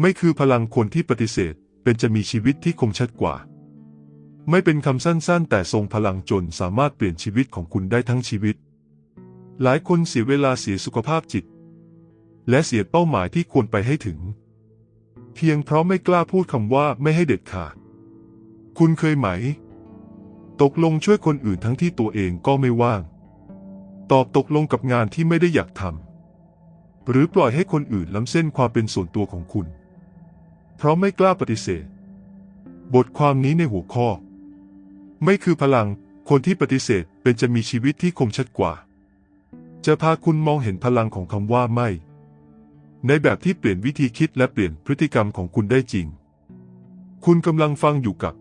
ไม่คือพลังคนที่ปฏิเสธเป็นจะมีชีวิตที่คมชัดกว่า ไม่เป็นคำสั้นๆ แต่ทรงพลังจนสามารถเปลี่ยนชีวิตของคุณได้ทั้งชีวิต หลายคนเสียเวลาเสียสุขภาพจิต และเสียเป้าหมายที่ควรไปให้ถึง เพียงเพราะไม่กล้าพูดคำว่าไม่ให้เด็ดขาด คุณเคยไหม ตกลงช่วยคนอื่นทั้งที่ตัวเองก็ไม่ว่าง ตอบตกลงกับงานที่ไม่ได้อยากทำหรือปล่อยให้คนอื่นล้ำเส้นความเป็นส่วนตัวของคุณ เพราะไม่กล้าปฏิเสธ บทความนี้ในหัวข้อ ไม่คือพลัง คนที่ปฏิเสธเป็นจะมีชีวิตที่คมชัดกว่า จะพาคุณมองเห็นพลังของคำว่าไม่ ในแบบที่เปลี่ยนวิธีคิดและเปลี่ยนพฤติกรรมของคุณได้จริง คุณกำลังฟังอยู่กับ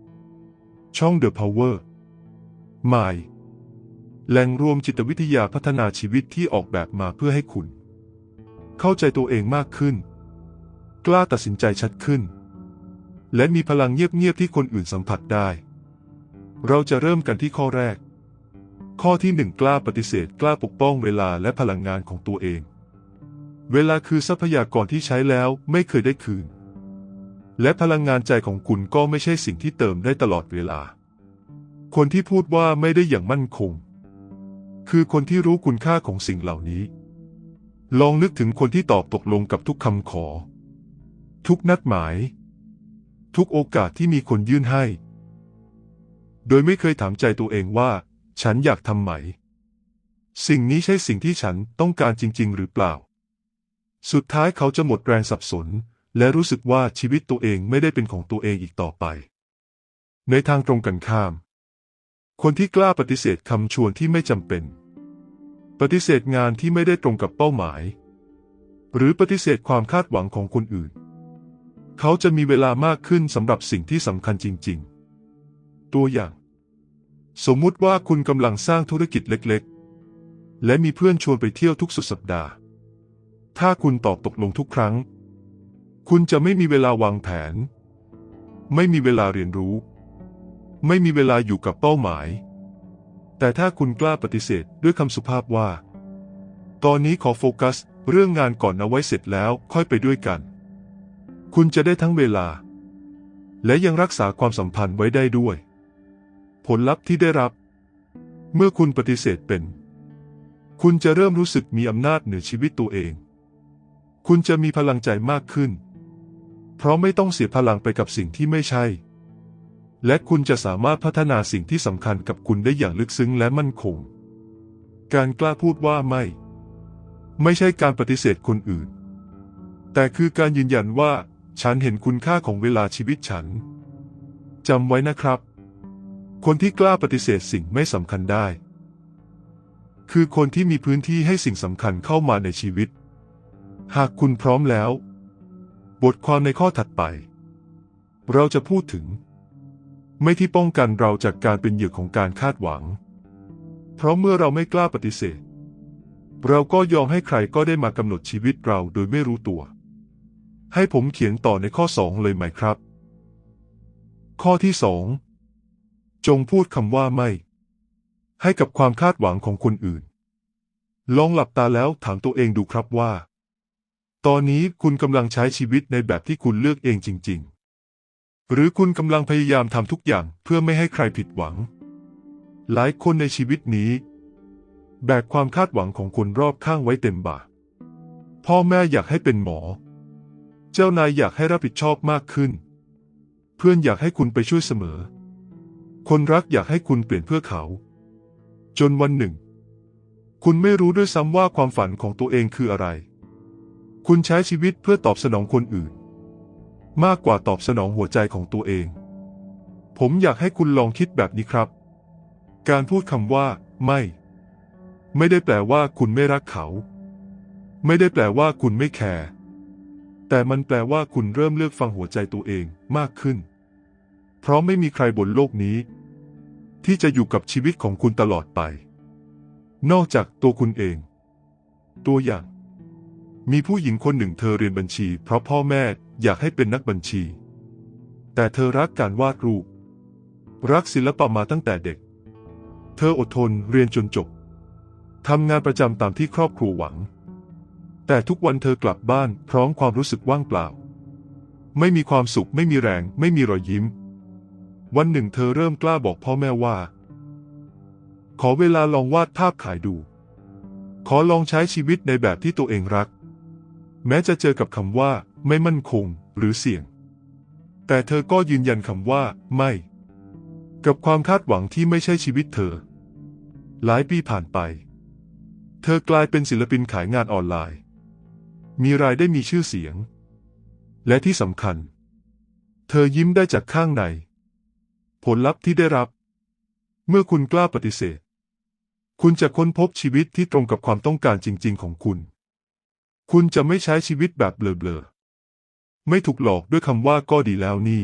ช่อง The Power My แหล่งรวมจิตวิทยาพัฒนาชีวิตที่ออกแบบมาเพื่อให้คุณ เข้าใจตัวเองมากขึ้น กล้าตัดสินใจชัดขึ้น และมีพลังเงียบๆที่คนอื่นสัมผัสได้ เราจะเริ่มกันที่ข้อแรก ข้อที่หนึ่งกล้าปฏิเสธกล้าปกป้องเวลาและพลังงานของตัวเอง เวลาคือทรัพยากรที่ใช้แล้วไม่เคยได้คืน และพลังงานใจของคุณก็ไม่ใช่สิ่งที่เติมได้ตลอดเวลา คนที่พูดว่าไม่ได้อย่างมั่นคง คือคนที่รู้คุณค่าของสิ่งเหล่านี้ลองนึกถึงคนที่ตอบตกลงกับทุกคำขอ ทุกนัดหมาย ทุกโอกาสที่มีคนยื่นให้ โดยไม่เคยถามใจตัวเองว่า ฉันอยากทำไหม สิ่งนี้ใช่สิ่งที่ฉันต้องการจริง ๆ หรือเปล่า สุดท้ายเขาจะหมดแรงสับสน และรู้สึกว่าชีวิตตัวเองไม่ได้เป็นของตัวเองอีกต่อไป ในทางตรงกันข้าม คนที่กล้าปฏิเสธคำชวนที่ไม่จำเป็น ปฏิเสธงานที่ไม่ได้ตรงกับเป้าหมาย หรือปฏิเสธความคาดหวังของคนอื่น เขาจะมีเวลามากขึ้นสำหรับสิ่งที่สำคัญจริง ๆ ตัวอย่าง สมมุติว่าคุณกำลังสร้างธุรกิจเล็กๆ และมีเพื่อนชวนไปเที่ยวทุกสุดสัปดาห์ ถ้าคุณตอบตกลงทุกครั้ง คุณจะไม่มีเวลาวางแผน ไม่มีเวลาเรียนรู้ ไม่มีเวลาอยู่กับเป้าหมาย แต่ถ้าคุณกล้าปฏิเสธด้วยคำสุภาพว่า ตอนนี้ขอโฟกัส เรื่องงานก่อนเอาไว้เสร็จแล้วค่อยไปด้วยกัน คุณจะได้ทั้งเวลา และยังรักษาความสัมพันธ์ไว้ได้ด้วย ผลลัพธ์ที่ได้รับ เมื่อคุณปฏิเสธเป็น คุณจะเริ่มรู้สึกมีอำนาจเหนือชีวิตตัวเอง คุณจะมีพลังใจมากขึ้น เพราะไม่ต้องเสียพลังไปกับสิ่งที่ไม่ใช่ และคุณจะสามารถพัฒนาสิ่งที่สำคัญกับคุณได้อย่างลึกซึ้งและมั่นคง การกล้าพูดว่าไม่ ไม่ใช่การปฏิเสธคนอื่นแต่คือการยืนยันว่า ฉันเห็นคุณค่าของเวลาชีวิตฉัน จำไว้นะครับ คนที่กล้าปฏิเสธสิ่งไม่สำคัญได้ คือคนที่มีพื้นที่ให้สิ่งสำคัญเข้ามาในชีวิต หากคุณพร้อมแล้ว บทความในข้อถัดไป เราจะพูดถึง ไม่ที่ป้องกันเราจากการเป็นเหยื่อของการคาดหวัง เพราะเมื่อเราไม่กล้าปฏิเสธ เราก็ยอมให้ใครก็ได้มากำหนดชีวิตเราโดยไม่รู้ตัว ให้ผมเขียนต่อในข้อสองเลยไหมครับ ข้อที่สองจงพูดคำว่าไม่ ให้กับความคาดหวังของคนอื่น ลองหลับตาแล้วถามตัวเองดูครับว่า ตอนนี้คุณกำลังใช้ชีวิตในแบบที่คุณเลือกเองจริง ๆ หรือคุณกำลังพยายามทำทุกอย่างเพื่อไม่ให้ใครผิดหวัง หลายคนในชีวิตนี้ แบกความคาดหวังของคนรอบข้างไว้เต็มบ่าพ่อแม่อยากให้เป็นหมอ เจ้านายอยากให้รับผิดชอบมากขึ้น เพื่อนอยากให้คุณไปช่วยเสมอ คนรักอยากให้คุณเปลี่ยนเพื่อเขา จนวันหนึ่ง คุณไม่รู้ด้วยซ้ำว่าความฝันของตัวเองคืออะไร คุณใช้ชีวิตเพื่อตอบสนองคนอื่น มากกว่าตอบสนองหัวใจของตัวเอง ผมอยากให้คุณลองคิดแบบนี้ครับ การพูดคำว่า ไม่ ไม่ได้แปลว่าคุณไม่รักเขา ไม่ได้แปลว่าคุณไม่แคร์ แต่มันแปลว่าคุณเริ่มเลือกฟังหัวใจตัวเองมากขึ้น เพราะไม่มีใครบนโลกนี้ ที่จะอยู่กับชีวิตของคุณตลอดไป นอกจากตัวคุณเอง ตัวอย่าง มีผู้หญิงคนหนึ่งเธอเรียนบัญชี เพราะพ่อแม่อยากให้เป็นนักบัญชี แต่เธอรักการวาดรูป รักศิลปะมาตั้งแต่เด็ก เธออดทนเรียนจนจบทำงานประจำตามที่ครอบครัวหวัง แต่ทุกวันเธอกลับบ้านพร้อมความรู้สึกว่างเปล่า ไม่มีความสุขไม่มีแรง ไม่มีรอยยิ้ม วันหนึ่งเธอเริ่มกล้าบอกพ่อแม่ว่า ขอเวลาลองวาดภาพขายดู ขอลองใช้ชีวิตในแบบที่ตัวเองรัก แม้จะเจอกับคำว่า ไม่มั่นคงหรือเสี่ยง แต่เธอก็ยืนยันคำว่า ไม่ กับความคาดหวังที่ไม่ใช่ชีวิตเธอ หลายปีผ่านไป เธอกลายเป็นศิลปินขายงานออนไลน์ มีรายได้มีชื่อเสียง และที่สำคัญ เธอยิ้มได้จากข้างใน ผลลัพธ์ที่ได้รับ เมื่อคุณกล้าปฏิเสธ คุณจะค้นพบชีวิตที่ตรงกับความต้องการจริง ๆ ของคุณ คุณจะไม่ใช้ชีวิตแบบเบลอๆ ไม่ถูกหลอกด้วยคำว่าก็ดีแล้วนี่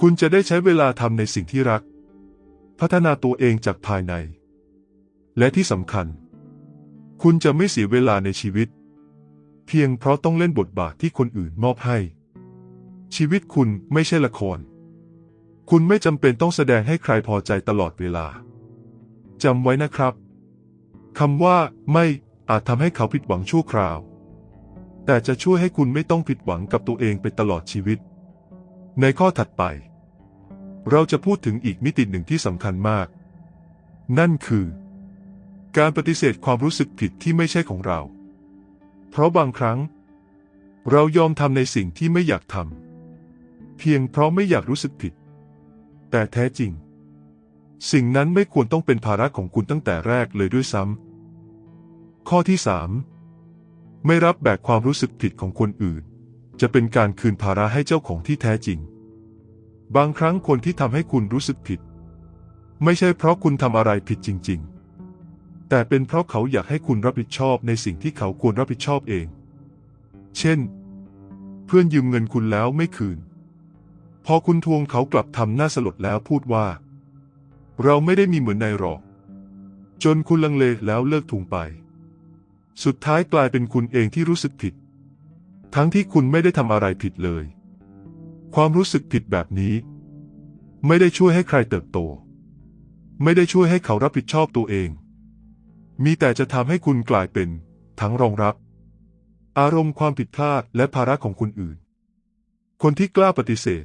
คุณจะได้ใช้เวลาทำในสิ่งที่รัก พัฒนาตัวเองจากภายใน และที่สำคัญ คุณจะไม่เสียเวลาในชีวิต พียงเพราะต้องเล่นบทบาทที่คนอื่นมอบให้ ชีวิตคุณไม่ใช่ละคร คุณไม่จำเป็นต้องแสดงให้ใครพอใจตลอดเวลาจำไว้นะครับคำว่า ไม่อาจทำให้เขาผิดหวังชั่วคราว แต่จะช่วยให้คุณไม่ต้องผิดหวังกับตัวเองไปตลอดชีวิต ในข้อถัดไป เราจะพูดถึงอีกมิติหนึ่งที่สำคัญมาก นั่นคือ การปฏิเสธความรู้สึกผิดที่ไม่ใช่ของเรา เพราะบางครั้ง เรายอมทำในสิ่งที่ไม่อยากทำเพียงเพราะไม่อยากรู้สึกผิด แต่แท้จริง สิ่งนั้นไม่ควรต้องเป็นภาระของคุณตั้งแต่แรกเลยด้วยซ้ำข้อที่สามไม่รับแบกความรู้สึกผิดของคนอื่น จะเป็นการคืนภาระให้เจ้าของที่แท้จริง บางครั้งคนที่ทำให้คุณรู้สึกผิด ไม่ใช่เพราะคุณทำอะไรผิดจริง ๆ แต่เป็นเพราะเขาอยากให้คุณรับผิดชอบในสิ่งที่เขาควรรับผิดชอบเอง เช่น เพื่อนยืมเงินคุณแล้วไม่คืน พอคุณทวงเขากลับทำหน้าสลดแล้วพูดว่า เราไม่ได้มีเหมือนนายหรอก จนคุณลังเลแล้วเลิกทวงไป สุดท้ายกลายเป็นคุณเองที่รู้สึกผิด ทั้งที่คุณไม่ได้ทำอะไรผิดเลย ความรู้สึกผิดแบบนี้ ไม่ได้ช่วยให้ใครเติบโต ไม่ได้ช่วยให้เขารับผิดชอบตัวเอง มีแต่จะทำให้คุณกลายเป็น ทั้งรองรับ อารมณ์ความผิดพลาดและภาระของคนอื่น คนที่กล้าปฏิเสธ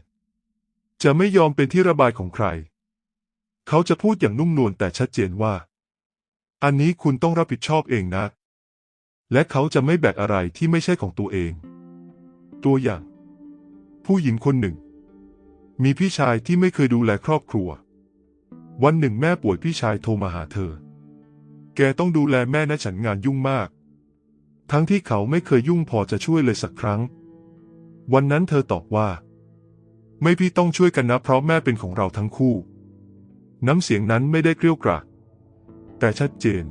จะไม่ยอมเป็นที่ระบายของใคร เขาจะพูดอย่างนุ่มนวลแต่ชัดเจนว่า อันนี้คุณต้องรับผิดชอบเองนะ และเขาจะไม่แบกอะไรที่ไม่ใช่ของตัวเอง ตัวอย่าง ผู้หญิงคนหนึ่ง มีพี่ชายที่ไม่เคยดูแลครอบครัว วันหนึ่งแม่ป่วยพี่ชายโทรมาหาเธอ แกต้องดูแลแม่นะฉันงานยุ่งมาก ทั้งที่เขาไม่เคยยุ่งพอจะช่วยเลยสักครั้ง วันนั้นเธอตอบว่า ไม่พี่ต้องช่วยกันนะ เพราะแม่เป็นของเราทั้งคู่ น้ำเสียงนั้นไม่ได้เกรี้ยวกราดแต่ชัดเจน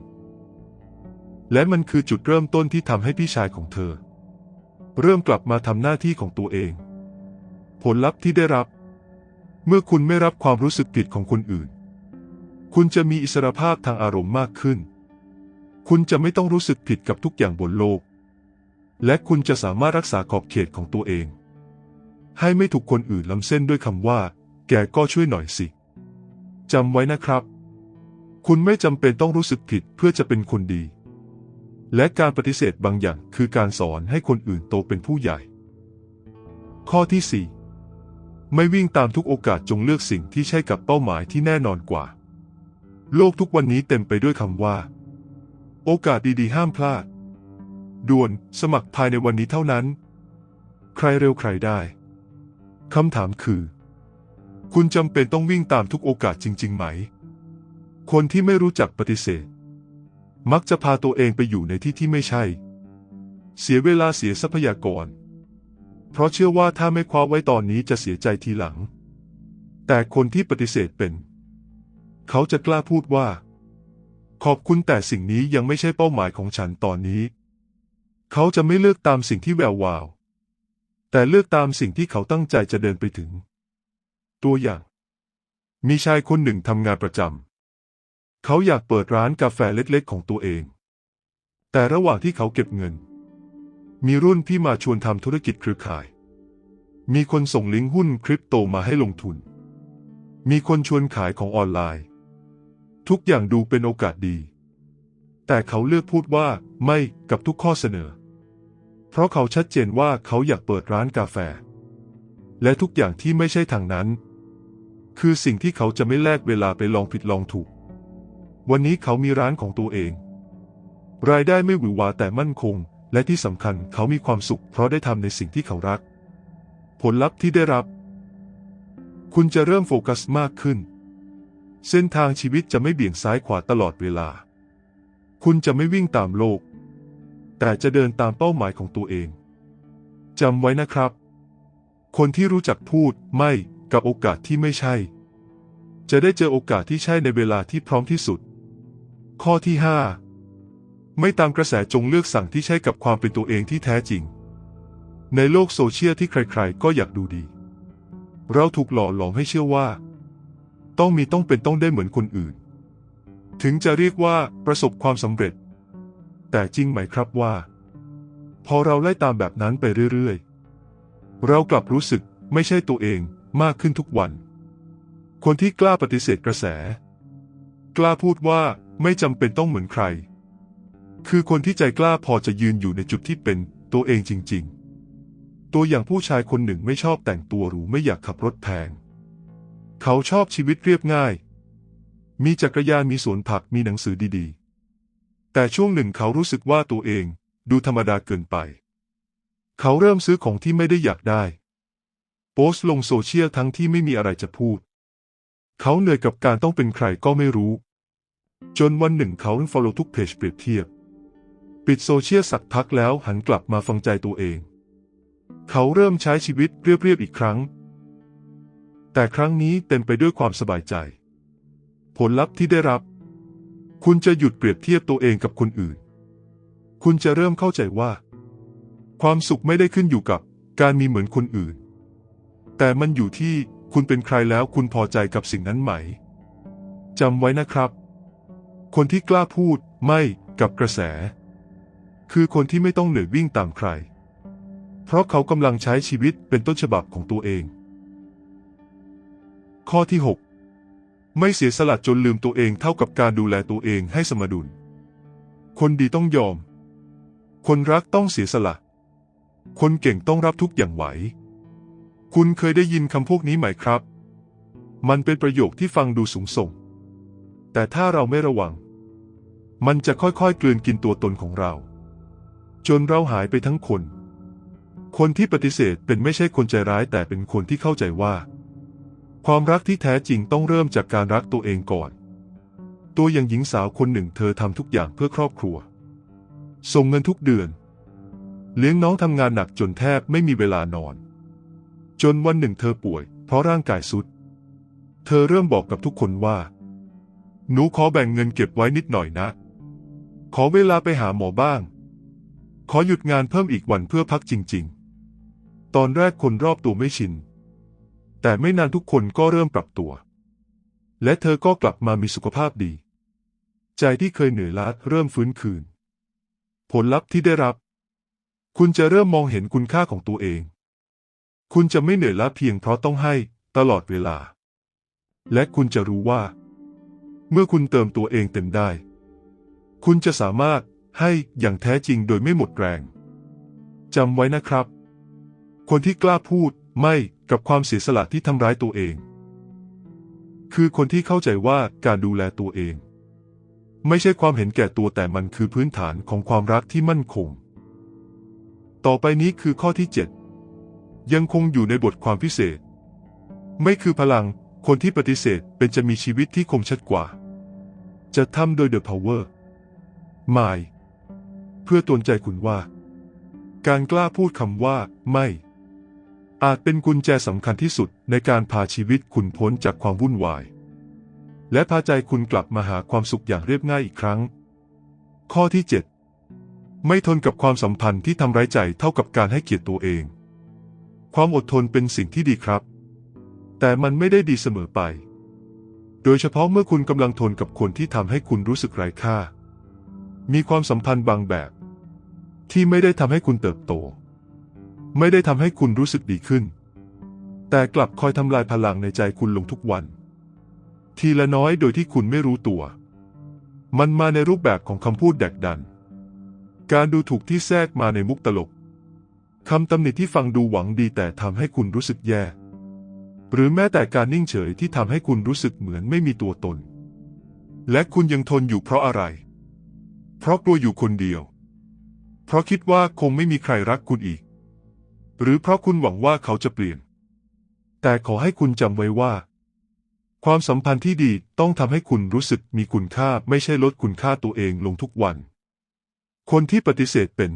และมันคือจุดเริ่มต้นที่ทำให้พี่ชายของเธอ เริ่มกลับมาทำหน้าที่ของตัวเอง ผลลัพธ์ที่ได้รับ เมื่อคุณไม่รับความรู้สึกผิดของคนอื่น คุณจะมีอิสรภาพทางอารมณ์มากขึ้น คุณจะไม่ต้องรู้สึกผิดกับทุกอย่างบนโลก และคุณจะสามารถรักษาขอบเขตของตัวเอง ให้ไม่ถูกคนอื่นล้ำเส้นด้วยคำว่า แกก็ช่วยหน่อยสิจำไว้นะครับ คุณไม่จำเป็นต้องรู้สึกผิดเพื่อจะเป็นคนดี และการปฏิเสธบางอย่างคือการสอนให้คนอื่นโตเป็นผู้ใหญ่ ข้อที่ 4 ไม่วิ่งตามทุกโอกาสจงเลือกสิ่งที่ใช่กับเป้าหมายที่แน่นอนกว่า โลกทุกวันนี้เต็มไปด้วยคำว่า โอกาสดีๆ ห้ามพลาด ด่วนสมัครภายในวันนี้เท่านั้น ใครเร็วใครได้คำถามคือ คุณจำเป็นต้องวิ่งตามทุกโอกาสจริง ๆ ไหม คนที่ไม่รู้จักปฏิเสธ มักจะพาตัวเองไปอยู่ในที่ที่ไม่ใช่ เสียเวลาเสียทรัพยากร เพราะเชื่อว่าถ้าไม่คว้าไว้ตอนนี้จะเสียใจทีหลัง แต่คนที่ปฏิเสธเป็น เขาจะกล้าพูดว่า ขอบคุณแต่สิ่งนี้ยังไม่ใช่เป้าหมายของฉันตอนนี้ เขาจะไม่เลือกตามสิ่งที่แวววาว แต่เลือกตามสิ่งที่เขาตั้งใจจะเดินไปถึง ตัวอย่าง มีชายคนหนึ่งทำงานประจำ เขาอยากเปิดร้านกาแฟเล็กๆ ของตัวเอง แต่ระหว่างที่เขาเก็บเงิน มีรุ่นพี่มาชวนทำธุรกิจเครือข่าย มีคนส่งลิงก์หุ้นคริปโตมาให้ลงทุน มีคนชวนขายของออนไลน์ ทุกอย่างดูเป็นโอกาสดี แต่เขาเลือกพูดว่าไม่กับทุกข้อเสนอ เพราะเขาชัดเจนว่าเขาอยากเปิดร้านกาแฟ และทุกอย่างที่ไม่ใช่ทางนั้น คือสิ่งที่เขาจะไม่แลกเวลาไปลองผิดลองถูก วันนี้เขามีร้านของตัวเอง รายได้ไม่หวือหวาแต่มั่นคง และที่สำคัญเขามีความสุข เพราะได้ทำในสิ่งที่เขารัก ผลลัพธ์ที่ได้รับ คุณจะเริ่มโฟกัสมากขึ้น เส้นทางชีวิตจะไม่เบี่ยงซ้ายขวาตลอดเวลา คุณจะไม่วิ่งตามโลก แต่จะเดินตามเป้าหมายของตัวเองจำไว้นะครับ คนที่รู้จักพูดไม่กับโอกาสที่ไม่ใช่ จะได้เจอโอกาสที่ใช่ในเวลาที่พร้อมที่สุด ข้อที่ 5 ไม่ตามกระแสจงเลือกสั่งที่ใช่กับความเป็นตัวเองที่แท้จริง ในโลกโซเชียลที่ใครๆ ก็อยากดูดี เราถูกหล่อหลอมให้เชื่อว่า ต้องมีต้องเป็นต้องได้เหมือนคนอื่น ถึงจะเรียกว่าประสบความสำเร็จ แต่จริงไหมครับว่า พอเราไล่ตามแบบนั้นไปเรื่อยๆ เรากลับรู้สึกไม่ใช่ตัวเองมากขึ้นทุกวัน คนที่กล้าปฏิเสธกระแส กล้าพูดว่าไม่จำเป็นต้องเหมือนใคร คือคนที่ใจกล้าพอจะยืนอยู่ในจุดที่เป็นตัวเองจริง ๆ ตัวอย่างผู้ชายคนหนึ่งไม่ชอบแต่งตัวหรูไม่อยากขับรถแพง เขาชอบชีวิตเรียบง่าย มีจักรยานมีสวนผักมีหนังสือดีๆ แต่ช่วงหนึ่งเขารู้สึกว่าตัวเองดูธรรมดาเกินไป เขาเริ่มซื้อของที่ไม่ได้อยากได้ โพสต์ลงโซเชียลทั้งที่ไม่มีอะไรจะพูด เขาเหนื่อยกับการต้องเป็นใครก็ไม่รู้ จนวันหนึ่งเขาฟอลโล่ทุกเพจเปรียบเทียบ ปิดโซเชียลสักพักแล้วหันกลับมาฟังใจตัวเอง เขาเริ่มใช้ชีวิตเรียบๆอีกครั้ง แต่ครั้งนี้เต็มไปด้วยความสบายใจ ผลลัพธ์ที่ได้รับ คุณจะหยุดเปรียบเทียบตัวเองกับคนอื่น คุณจะเริ่มเข้าใจว่า ความสุขไม่ได้ขึ้นอยู่กับการมีเหมือนคนอื่น แต่มันอยู่ที่คุณเป็นใครแล้วคุณพอใจกับสิ่งนั้นไหมจำไว้นะครับ คนที่กล้าพูดไม่กับกระแส คือคนที่ไม่ต้องเหนื่อยวิ่งตามใคร เพราะเขากำลังใช้ชีวิตเป็นต้นฉบับของตัวเอง ข้อที่ 6 ไม่เสียสละจนลืมตัวเองเท่ากับการดูแลตัวเองให้สมดุล คนดีต้องยอม คนรักต้องเสียสละ คนเก่งต้องรับทุกอย่างไหว คุณเคยได้ยินคำพวกนี้ไหมครับ มันเป็นประโยคที่ฟังดูสูงส่ง แต่ถ้าเราไม่ระวัง มันจะค่อยๆกลืนกินตัวตนของเรา จนเราหายไปทั้งคน คนที่ปฏิเสธเป็นไม่ใช่คนใจร้ายแต่เป็นคนที่เข้าใจว่า ความรักที่แท้จริงต้องเริ่มจากการรักตัวเองก่อน ตัวอย่างหญิงสาวคนหนึ่งเธอทำทุกอย่างเพื่อครอบครัว ส่งเงินทุกเดือน เลี้ยงน้องทำงานหนักจนแทบไม่มีเวลานอน จนวันหนึ่งเธอป่วย เพราะร่างกายสุด เธอเริ่มบอกกับทุกคนว่า หนูขอแบ่งเงินเก็บไว้นิดหน่อยนะ ขอเวลาไปหาหมอบ้าง ขอหยุดงานเพิ่มอีกวันเพื่อพักจริง ๆ ตอนแรกคนรอบตัวไม่ชิน แต่ไม่นานทุกคนก็เริ่มปรับตัว และเธอก็กลับมามีสุขภาพดี ใจที่เคยเหนื่อยล้าเริ่มฟื้นคืน ผลลัพธ์ที่ได้รับ คุณจะเริ่มมองเห็นคุณค่าของตัวเอง คุณจะไม่เหนื่อยล้าเพียงเพราะต้องให้ตลอดเวลา และคุณจะรู้ว่า เมื่อคุณเติมตัวเองเต็มได้ คุณจะสามารถให้อย่างแท้จริงโดยไม่หมดแรงจำไว้นะครับ คนที่กล้าพูดไม่ กับความเสียสละที่ทำร้ายตัวเอง คือคนที่เข้าใจว่าการดูแลตัวเอง ไม่ใช่ความเห็นแก่ตัวแต่มันคือพื้นฐานของความรักที่มั่นคง ต่อไปนี้คือข้อที่ 7 ยังคงอยู่ในบทความพิเศษ ไม่คือพลัง คนที่ปฏิเสธเป็นจะมีชีวิตที่คมชัดกว่า จะทำโดย The Power มายเพื่อตวนใจคุณว่า การกล้าพูดคำว่าไม่ อาจเป็นกุญแจสำคัญที่สุดในการพาชีวิตคุณพ้นจากความวุ่นวาย และพาใจคุณกลับมาหาความสุขอย่างเรียบง่ายอีกครั้ง ข้อที่ 7 ไม่ทนกับความสัมพันธ์ที่ทำร้ายใจเท่ากับการให้เกียรติตัวเอง ความอดทนเป็นสิ่งที่ดีครับ แต่มันไม่ได้ดีเสมอไป โดยเฉพาะเมื่อคุณกำลังทนกับคนที่ทำให้คุณรู้สึกไร้ค่า มีความสัมพันธ์บางแบบ ที่ไม่ได้ทำให้คุณเติบโต ไม่ได้ทำให้คุณรู้สึกดีขึ้น แต่กลับคอยทำลายพลังในใจคุณลงทุกวัน ทีละน้อยโดยที่คุณไม่รู้ตัว มันมาในรูปแบบของคำพูดแดกดัน การดูถูกที่แทรกมาในมุกตลกคำตำหนิที่ฟังดูหวังดีแต่ทำให้คุณรู้สึกแย่ หรือแม้แต่การนิ่งเฉยที่ทำให้คุณรู้สึกเหมือนไม่มีตัวตน และคุณยังทนอยู่เพราะอะไร เพราะกลัวอยู่คนเดียว เพราะคิดว่าคงไม่มีใครรักคุณอีก หรือเพราะคุณหวังว่าเขาจะเปลี่ยน แต่ขอให้คุณจำไว้ว่า ความสัมพันธ์ที่ดีต้องทำให้คุณรู้สึกมีคุณค่าไม่ใช่ลดคุณค่าตัวเองลงทุกวัน คนที่ปฏิเสธเป็น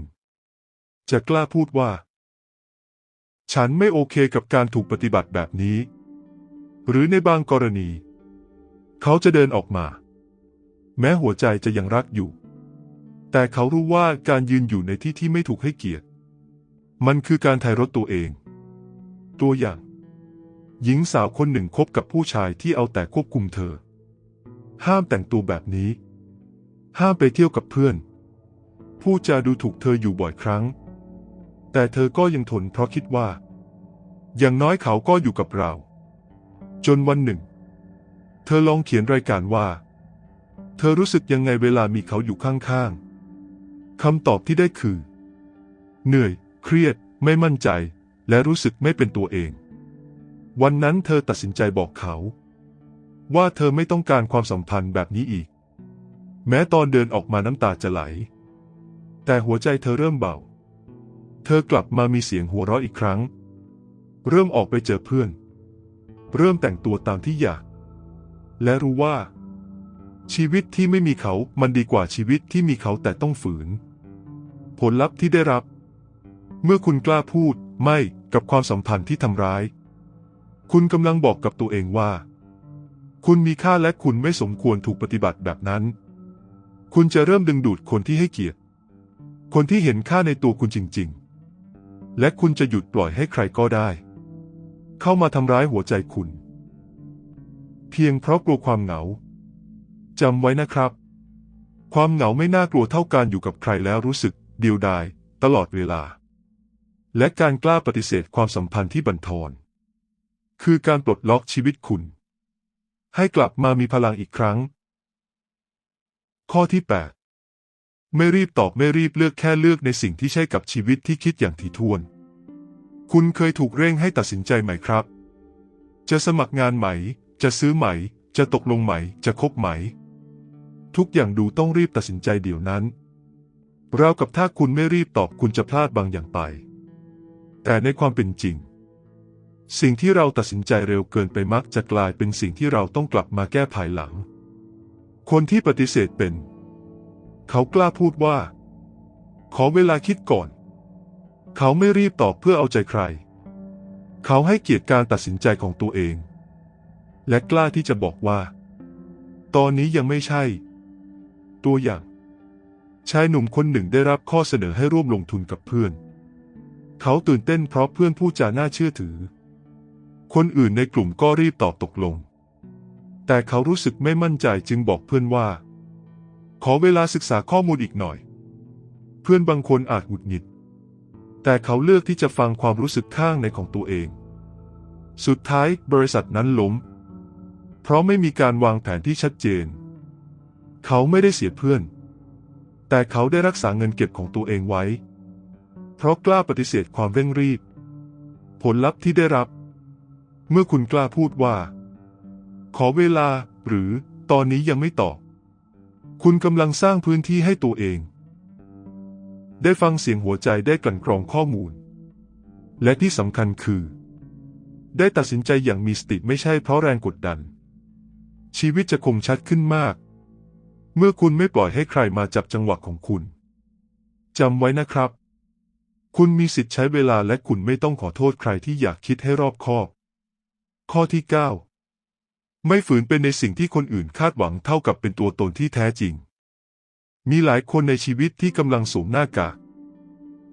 จะกล้าพูดว่า ฉันไม่โอเคกับการถูกปฏิบัติแบบนี้ หรือในบางกรณี เขาจะเดินออกมา แม้หัวใจจะยังรักอยู่ แต่เขารู้ว่าการยืนอยู่ในที่ที่ไม่ถูกให้เกียรติ มันคือการถ่ายรถตัวเอง ตัวอย่าง หญิงสาวคนหนึ่งคบกับผู้ชายที่เอาแต่ควบคุมเธอ ห้ามแต่งตัวแบบนี้ ห้ามไปเที่ยวกับเพื่อน ผู้จาดูถูกเธออยู่บ่อยครั้ง แต่เธอก็ยังทนเพราะคิดว่า อย่างน้อยเขาก็อยู่กับเรา จนวันหนึ่ง เธอลองเขียนรายการว่า เธอรู้สึกยังไงเวลามีเขาอยู่ข้างๆคำตอบที่ได้คือ เหนื่อย เครียด ไม่มั่นใจ และรู้สึกไม่เป็นตัวเอง วันนั้นเธอตัดสินใจบอกเขา ว่าเธอไม่ต้องการความสัมพันธ์แบบนี้อีก แม้ตอนเดินออกมาน้ำตาจะไหล แต่หัวใจเธอเริ่มเบา เธอกลับมามีเสียงหัวเราะอีกครั้ง เริ่มออกไปเจอเพื่อน เริ่มแต่งตัวตามที่อยาก และรู้ว่า ชีวิตที่ไม่มีเขามันดีกว่าชีวิตที่มีเขาแต่ต้องฝืน ผลลัพธ์ที่ได้รับ เมื่อคุณกล้าพูดไม่กับความสัมพันธ์ที่ทำร้าย คุณกำลังบอกกับตัวเองว่า คุณมีค่าและคุณไม่สมควรถูกปฏิบัติแบบนั้น คุณจะเริ่มดึงดูดคนที่ให้เกียรติ คนที่เห็นค่าในตัวคุณจริง ๆ และคุณจะหยุดปล่อยให้ใครก็ได้ เข้ามาทำร้ายหัวใจคุณ เพียงเพราะกลัวความเหงาจำไว้นะครับ ความเหงาไม่น่ากลัวเท่าการอยู่กับใครแล้วรู้สึกเดียวดายตลอดเวลา และการกล้าปฏิเสธความสัมพันธ์ที่บั่นทอน คือการปลดล็อกชีวิตคุณ ให้กลับมามีพลังอีกครั้ง ข้อที่ 8 ไม่รีบตอบไม่รีบเลือกแค่เลือกในสิ่งที่ใช่กับชีวิตที่คิดอย่างถี่ถ้วน คุณเคยถูกเร่งให้ตัดสินใจไหมครับ จะสมัครงานไหม จะซื้อไหม จะตกลงไหม จะคบไหม ทุกอย่างดูต้องรีบตัดสินใจเดี๋ยวนั้นราวกับถ้าคุณไม่รีบตอบคุณจะพลาดบางอย่างไป แต่ในความเป็นจริง สิ่งที่เราตัดสินใจเร็วเกินไปมักจะกลายเป็นสิ่งที่เราต้องกลับมาแก้ภายหลัง คนที่ปฏิเสธเป็น เขากล้าพูดว่า ขอเวลาคิดก่อน เขาไม่รีบตอบเพื่อเอาใจใคร เขาให้เกียรติการตัดสินใจของตัวเอง และกล้าที่จะบอกว่า ตอนนี้ยังไม่ใช่ ตัวอย่างชายหนุ่มคนหนึ่งได้รับข้อเสนอให้ร่วมลงทุนกับเพื่อน เขาตื่นเต้นเพราะเพื่อนพูดจาน่าเชื่อถือ คนอื่นในกลุ่มก็รีบตอบตกลง แต่เขารู้สึกไม่มั่นใจจึงบอกเพื่อนว่า ขอเวลาศึกษาข้อมูลอีกหน่อย เพื่อนบางคนอาจหงุดหงิด แต่เขาเลือกที่จะฟังความรู้สึกข้างในของตัวเอง สุดท้ายบริษัทนั้นล้ม เพราะไม่มีการวางแผนที่ชัดเจน เขาไม่ได้เสียเพื่อน แต่เขาได้รักษาเงินเก็บของตัวเองไว้ เพราะกล้าปฏิเสธความเร่งรีบ ผลลัพธ์ที่ได้รับ เมื่อคุณกล้าพูดว่า ขอเวลาหรือตอนนี้ยังไม่ตอบ คุณกำลังสร้างพื้นที่ให้ตัวเอง ได้ฟังเสียงหัวใจได้กลั่นกรองข้อมูล และที่สำคัญคือ ได้ตัดสินใจอย่างมีสติไม่ใช่เพราะแรงกดดัน ชีวิตจะคมชัดขึ้นมาก เมื่อคุณไม่ปล่อยให้ใครมาจับจังหวะของคุณจำไว้นะครับ คุณมีสิทธิ์ใช้เวลาและคุณไม่ต้องขอโทษใครที่อยากคิดให้รอบคอบ ข้อที่ 9 ไม่ฝืนเป็นในสิ่งที่คนอื่นคาดหวังเท่ากับเป็นตัวตนที่แท้จริง มีหลายคนในชีวิตที่กำลังสวมหน้ากาก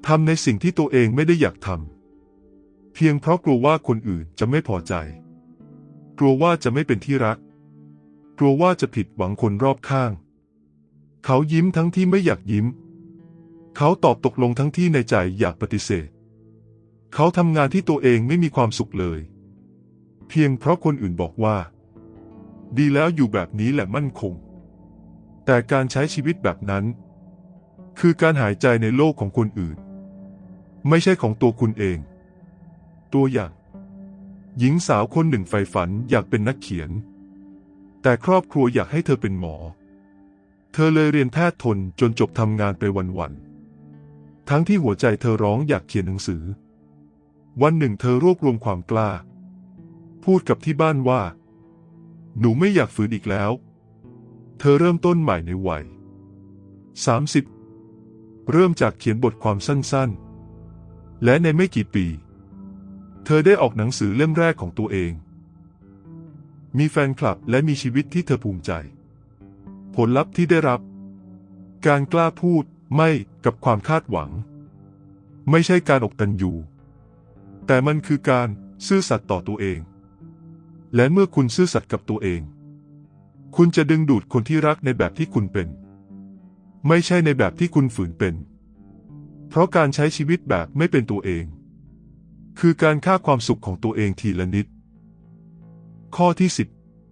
ทำในสิ่งที่ตัวเองไม่ได้อยากทำเพียงเพราะกลัวว่าคนอื่นจะไม่พอใจ กลัวว่าจะไม่เป็นที่รัก กลัวว่าจะผิดหวังคนรอบข้าง เขายิ้มทั้งที่ไม่อยากยิ้ม เขาตอบตกลงทั้งที่ในใจอยากปฏิเสธ เขาทำงานที่ตัวเองไม่มีความสุขเลย เพียงเพราะคนอื่นบอกว่า ดีแล้วอยู่แบบนี้แหละมั่นคง แต่การใช้ชีวิตแบบนั้น คือการหายใจในโลกของคนอื่น ไม่ใช่ของตัวคุณเอง ตัวอย่าง หญิงสาวคนหนึ่งใฝ่ฝันอยากเป็นนักเขียน แต่ครอบครัวอยากให้เธอเป็นหมอ เธอเลยเรียนแพทย์ทนจนจบทำงานไปวันๆ ทั้งที่หัวใจเธอร้องอยากเขียนหนังสือ วันหนึ่งเธอรวบรวมความกล้า พูดกับที่บ้านว่า หนูไม่อยากฝืนอีกแล้ว เธอเริ่มต้นใหม่ในวัย 30 เริ่มจากเขียนบทความสั้นๆ และในไม่กี่ปี เธอได้ออกหนังสือเล่มแรกของตัวเอง มีแฟนคลับและมีชีวิตที่เธอภูมิใจ ผลลัพธ์ที่ได้รับ การกล้าพูด ไม่กับความคาดหวัง ไม่ใช่การอกตันอยู่แต่มันคือการซื่อสัตย์ต่อตัวเอง และเมื่อคุณซื่อสัตย์กับตัวเอง คุณจะดึงดูดคนที่รักในแบบที่คุณเป็น ไม่ใช่ในแบบที่คุณฝืนเป็น เพราะการใช้ชีวิตแบบไม่เป็นตัวเอง คือการฆ่าความสุขของตัวเองทีละนิด ข้อที่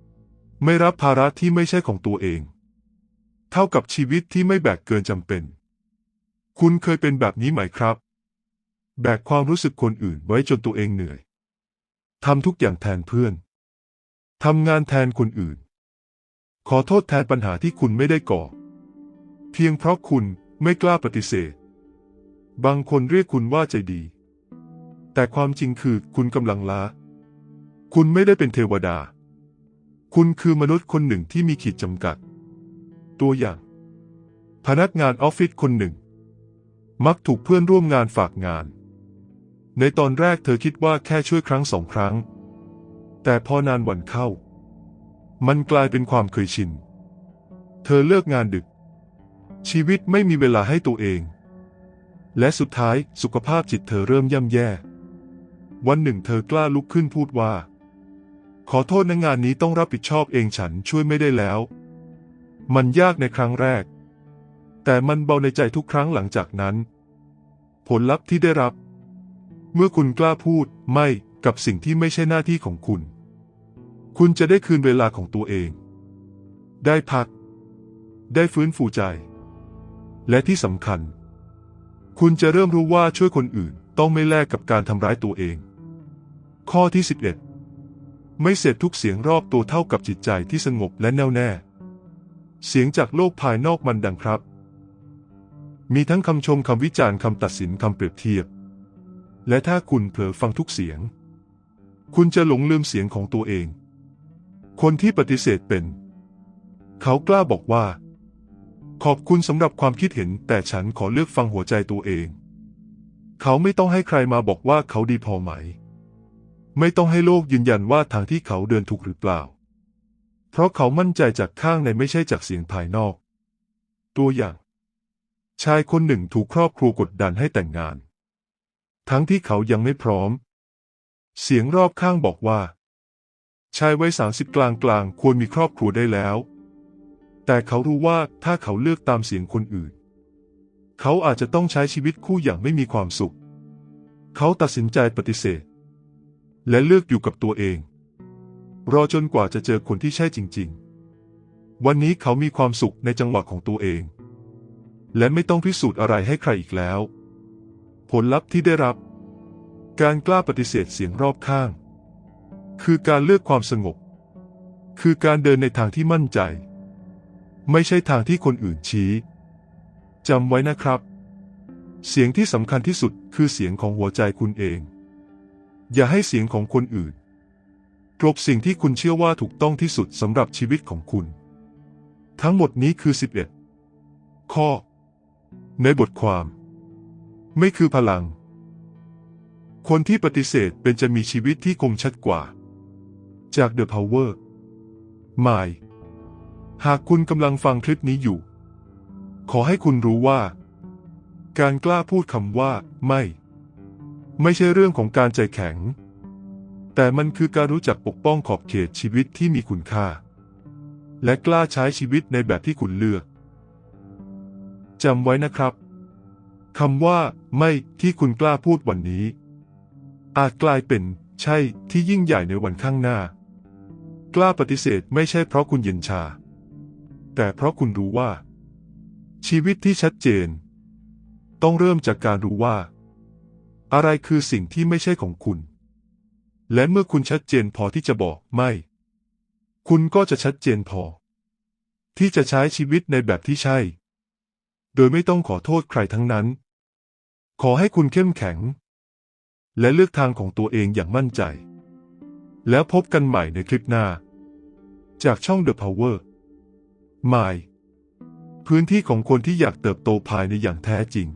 10 ไม่รับภาระที่ไม่ใช่ของตัวเอง เท่ากับชีวิตที่ไม่แบกเกินจำเป็น คุณเคยเป็นแบบนี้ไหมครับ แบกความรู้สึกคนอื่นไว้จนตัวเองเหนื่อยทำทุกอย่างแทนเพื่อนทำงานแทนคนอื่น ขอโทษแทนปัญหาที่คุณไม่ได้ก่อ เพียงเพราะคุณไม่กล้าปฏิเสธ บางคนเรียกคุณว่าใจดี แต่ความจริงคือคุณกำลังล้า คุณไม่ได้เป็นเทวดา คุณคือมนุษย์คนหนึ่งที่มีขีดจำกัด ตัวอย่าง พนักงานออฟฟิศคนหนึ่ง มักถูกเพื่อนร่วมงานฝากงาน ในตอนแรกเธอคิดว่าแค่ช่วยครั้งสองครั้ง แต่พอนานวันเข้า มันกลายเป็นความเคยชิน เธอเลิกงานดึก ชีวิตไม่มีเวลาให้ตัวเอง และสุดท้ายสุขภาพจิตเธอเริ่มย่ำแย่ วันหนึ่งเธอกล้าลุกขึ้นพูดว่า ขอโทษนะงานนี้ต้องรับผิดชอบเองฉันช่วยไม่ได้แล้ว มันยากในครั้งแรก แต่มันเบาในใจทุกครั้งหลังจากนั้น ผลลัพธ์ที่ได้รับ เมื่อคุณกล้าพูดไม่กับสิ่งที่ไม่ใช่หน้าที่ของคุณ คุณจะได้คืนเวลาของตัวเอง ได้พัก ได้ฟื้นฟูใจ และที่สำคัญ คุณจะเริ่มรู้ว่าช่วยคนอื่นต้องไม่แลกกับการทำร้ายตัวเอง ข้อที่ 11 ไม่เสพทุกเสียงรอบตัวเท่ากับจิตใจที่สงบและแน่วแน่ เสียงจากโลกภายนอกมันดังครับ มีทั้งคำชมคำวิจารณ์คำตัดสินคำเปรียบเทียบ และถ้าคุณเผลอฟังทุกเสียง คุณจะหลงลืมเสียงของตัวเอง คนที่ปฏิเสธเป็น เขากล้าบอกว่า ขอบคุณสำหรับความคิดเห็น แต่ฉันขอเลือกฟังหัวใจตัวเอง เขาไม่ต้องให้ใครมาบอกว่าเขาดีพอไหม ไม่ต้องให้โลกยืนยันว่าทางที่เขาเดินถูกหรือเปล่า เพราะเขามั่นใจจากข้างในไม่ใช่จากเสียงภายนอก ตัวอย่าง ชายคนหนึ่งถูกครอบครัวกดดันให้แต่งงาน ทั้งที่เขายังไม่พร้อม เสียงรอบข้างบอกว่า ชายวัยสามสิบกลางกลางๆควรมีครอบครัวได้แล้ว แต่เขารู้ว่าถ้าเขาเลือกตามเสียงคนอื่น เขาอาจจะต้องใช้ชีวิตคู่อย่างไม่มีความสุข เขาตัดสินใจปฏิเสธ และเลือกอยู่กับตัวเอง รอจนกว่าจะเจอคนที่ใช่จริง ๆ วันนี้เขามีความสุขในจังหวะของตัวเอง และไม่ต้องพิสูจน์อะไรให้ใครอีกแล้ว ผลลัพธ์ที่ได้รับ การกล้าปฏิเสธเสียงรอบข้าง คือการเลือกความสงบ คือการเดินในทางที่มั่นใจ ไม่ใช่ทางที่คนอื่นชี้จำไว้นะครับ เสียงที่สำคัญที่สุดคือเสียงของหัวใจคุณเอง อย่าให้เสียงของคนอื่นกลบสิ่งที่คุณเชื่อว่าถูกต้องที่สุดสำหรับชีวิตของคุณ ทั้งหมดนี้คือ 11 ข้อ ในบทความ ไม่คือพลัง คนที่ปฏิเสธเป็นจะมีชีวิตที่คมชัดกว่า จาก The Power หมายหากคุณกำลังฟังคลิปนี้อยู่ ขอให้คุณรู้ว่า การกล้าพูดคำว่า ไม่ ไม่ใช่เรื่องของการใจแข็ง แต่มันคือการรู้จักปกป้องขอบเขตชีวิตที่มีคุณค่า และกล้าใช้ชีวิตในแบบที่คุณเลือก จำไว้นะครับคำว่า ไม่ที่คุณกล้าพูดวันนี้ อาจกลายเป็น ใช่ที่ยิ่งใหญ่ในวันข้างหน้า กล้าปฏิเสธไม่ใช่เพราะคุณเย็นชา แต่เพราะคุณรู้ว่า ชีวิตที่ชัดเจน ต้องเริ่มจากการรู้ว่า อะไรคือสิ่งที่ไม่ใช่ของคุณ และเมื่อคุณชัดเจนพอที่จะบอกไม่ คุณก็จะชัดเจนพอ ที่จะใช้ชีวิตในแบบที่ใช่ โดยไม่ต้องขอโทษใครทั้งนั้น ขอให้คุณเข้มแข็ง และเลือกทางของตัวเองอย่างมั่นใจ แล้วพบกันใหม่ในคลิปหน้า จากช่อง The Power My พื้นที่ของคนที่อยากเติบโตภายในอย่างแท้จริง